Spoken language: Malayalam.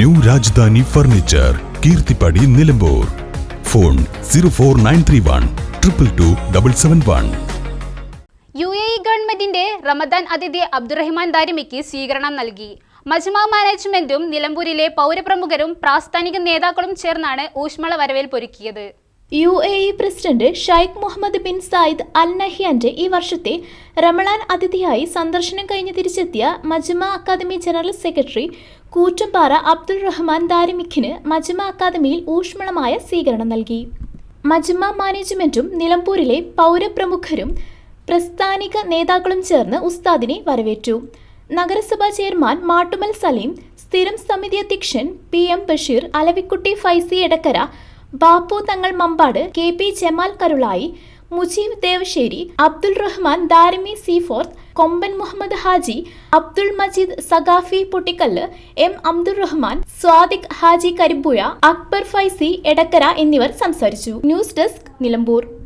New Rajdhani furniture Keerthippadi Nilambur. Phone zero four nine three one triple two double seven one. U A E ഗവൺമെന്റിന്റെ റമദാൻ അതിഥി അബ്ദുറഹിമാൻ ദാരിമയ്ക്ക് സ്വീകരണം നൽകി. മജ്മ മാനേജ്മെന്റും നിലമ്പൂരിലെ പൗരപ്രമുഖരും പ്രാസ്ഥാനിക നേതാക്കളും ചേർന്നാണ് ഊഷ്മള വരവേൽപ്പൊരുക്കിയത് U A E president Sheikh Mohammed bin Zayed Al നഹിയാന്റെ ഈ വർഷത്തെ റമളാൻ അതിഥിയായി സന്ദർശനം കഴിഞ്ഞ് തിരിച്ചെത്തിയ Majma academy general secretary Koottambara Abdul Rahman ദാരിമിഖിന് Majma അക്കാദമിയിൽ ഊഷ്മളമായ സ്വീകരണം നൽകി. മജ്മ മാനേജ്മെന്റും നിലമ്പൂരിലെ പൗരപ്രമുഖരും പ്രസ്ഥാനിക നേതാക്കളും ചേർന്ന് ഉസ്താദിനെ വരവേറ്റു. നഗരസഭാ ചെയർമാൻ മാട്ടുമൽ സലീം സ്ഥിരം സമിതി അധ്യക്ഷൻ P M Basheer Alavikutty Faizy Edakkara Bappu Thangal Mambad K P Jamal Karulai Mujeeb Devassery Abdul Rahman Darimi Seaforth Komban Muhammed Haji Abdul Majeed Saqafi Pottikallu M Abdul Rahman Sadiq Haji Karimpuzha Akbar Faizy Edakkara എന്നിവർ സംസാരിച്ചു. News desk Nilambur.